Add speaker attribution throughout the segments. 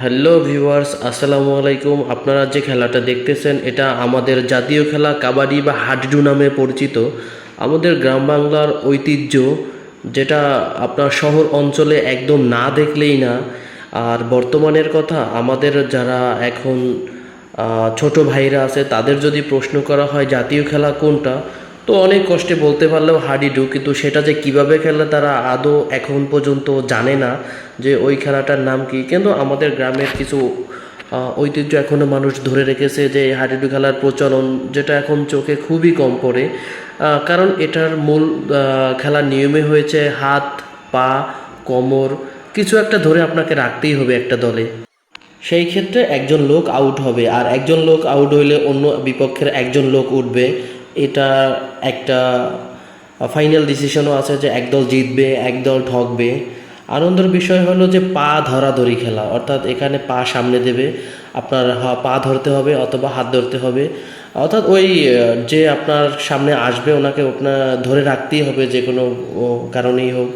Speaker 1: Hello viewers, আসসালামু আলাইকুম। আপনারা যে খেলাটা দেখতেছেন, এটা আমাদের জাতীয় খেলা কাবাডি বা হাডুডু নামে পরিচিত। আমাদের গ্রাম বাংলার ঐতিহ্য, যেটা আপনার শহর অঞ্চলে একদম না দেখলেই না। আর বর্তমানের কথা, আমাদের যারা এখন ছোট ভাইরা আছে, তাদের যদি প্রশ্ন করা হয় জাতীয় খেলা কোনটা তো অনেক কষ্টে বলতে পারলেও হাডিডু কিন্তু সেটা যে কীভাবে খেলে তারা আদৌ এখন পর্যন্ত জানে না যে ওই খেলাটার নাম কি। কিন্তু আমাদের গ্রামের কিছু ঐতিহ্য এখনও মানুষ ধরে রেখেছে যে হাডুডু খেলার প্রচলন যেটা এখন চোখে খুবই কম পড়ে। কারণ এটার মূল খেলার নিয়মে হয়েছে হাত, পা, কোমর, কিছু একটা ধরে আপনাকে রাখতেই হবে একটা দলে। সেই ক্ষেত্রে একজন লোক আউট হবে, আর একজন লোক আউট হইলে অন্য বিপক্ষের একজন লোক উঠবে। এটা একটা ফাইনাল ডিসিশনও আছে যে একদল জিতবে, একদল ঠকবে। আনন্দের বিষয় হলো যে পা ধরাধরি খেলা, অর্থাৎ এখানে পা সামনে দেবে, আপনার পা ধরতে হবে অথবা হাত ধরতে হবে। অর্থাৎ ওই যে আপনার সামনে আসবে, ওনাকে আপনার ধরে রাখতেই হবে যে কোনো কারণেই হোক।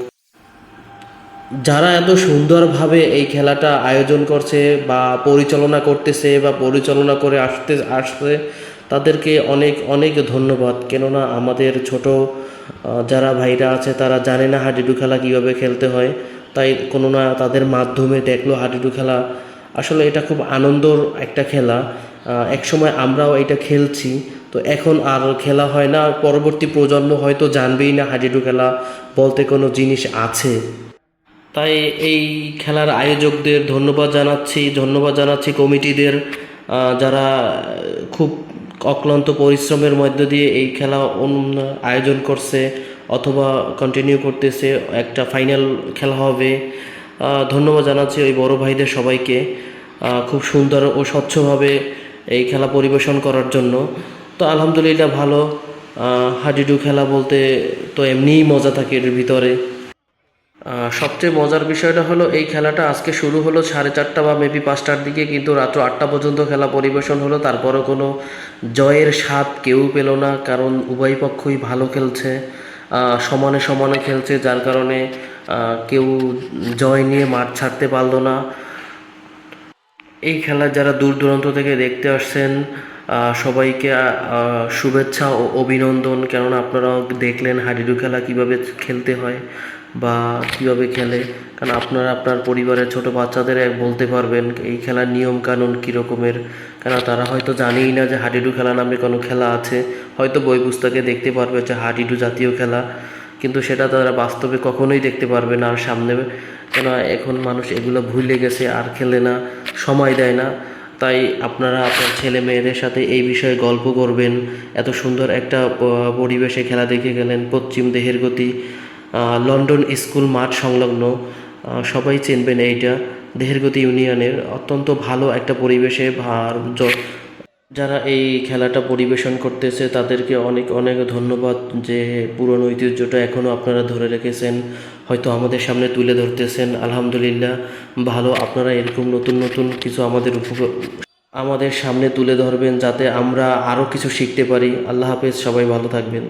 Speaker 1: যারা এত সুন্দরভাবে এই খেলাটা আয়োজন করছে বা পরিচালনা করতেছে বা পরিচালনা করে আসতে, আসছে তাদেরকে অনেক অনেক ধন্যবাদ। কেননা আমাদের ছোট যারা ভাইরা আছে, তারা জানে না হাডুডু খেলা কীভাবে খেলতে হয়। তাই কোনো না তাদের মাধ্যমে দেখল হাডুডু খেলা। আসলে এটা খুব আনন্দর একটা খেলা। একসময় আমরাও এটা খেলছি। তো এখন আর খেলা হয় না। পরবর্তী প্রজন্ম হয়তো জানবেই না হাডুডু খেলা বলতে কোনো জিনিস আছে। তাই এই খেলার আয়োজকদের ধন্যবাদ জানাচ্ছি। ধন্যবাদ জানাচ্ছি কমিটিদের যারা খুব অক্লান্ত পরিশ্রমের মধ্য দিয়ে এই খেলা আয়োজন করছে অথবা কন্টিনিউ করতেছে, একটা ফাইনাল খেলা হবে। ধন্যবাদ জানাচ্ছি ওই বড় ভাইদের সবাইকে। খুব সুন্দর ও স্বচ্ছভাবে এই খেলা পরিবেশন করার জন্য। তো আলহামদুলিল্লাহ ভালো। হাডুডু খেলা বলতে তো এমনিই মজা থাকে এর ভিতরে। সবচেয়ে মজার বিষয়টা হলো এই খেলাটা আজকে শুরু হলো সাড়ে চারটা বা মেবি পাঁচটার দিকে, কিন্তু রাত্র আটটা পর্যন্ত খেলা পরিবেশন হলো। তারপরও কোনো জয়ের স্বাদ কেউ পেল না, কারণ উভয় পক্ষই ভালো খেলছে সমানে সমানে খেলছে, যার কারণে কেউ জয় নিয়ে মাঠ ছাড়তে পারল না। এই খেলা যারা দূর দূরান্ত থেকে দেখতে আসছেন সবাইকে শুভেচ্ছা ও অভিনন্দন। কেননা আপনারাও দেখলেন হাডুডু খেলা কীভাবে খেলতে হয়। বা কীভাবে খেলে? কারণ আপনারা আপনার পরিবারের ছোট বাচ্চাদের বলতে পারবেন, এই খেলার নিয়ম কানুন কী রকমের কেন তারা হয়তো জানেই না যে হাডিডু খেলা নামে কোনো খেলা আছে। হয়তো বই পুস্তকে দেখতে পারবে যে হাডিডু জাতীয় খেলা। কিন্তু সেটা তারা বাস্তবে কখনোই দেখতে পারবে না আর সামনে। কেন এখন মানুষ এগুলো ভুলে গেছে, আর খেলে না, সময় দেয় না। তাই আপনারা আপনার ছেলে মেয়েদের সাথে এই বিষয়ে গল্প করবেন। এত সুন্দর একটা পরিবেশে খেলা দেখে গেলেন, পশ্চিম দেহের গতি। লন্ডন স্কুল মাঠ সংলগ্ন সবাই চিনবেন এইটা দেহের গতি ইউনিয়নের অত্যন্ত ভালো একটা পরিবেশে ভার যারা এই খেলাটা পরিবেশন করতেছে, তাদেরকে অনেক অনেক ধন্যবাদ যে পুরনো ঐতিহ্যটা এখনও আপনারা ধরে রেখেছেন, হয়তো আমাদের সামনে তুলে ধরতেছেন। আলহামদুলিল্লাহ, ভালো আপনারা এরকম নতুন নতুন কিছু আমাদের উপকার আমাদের সামনে তুলে ধরবেন যাতে আমরা আরও কিছু শিখতে পারি। আল্লাহ হাফেজ, সবাই ভালো থাকবেন।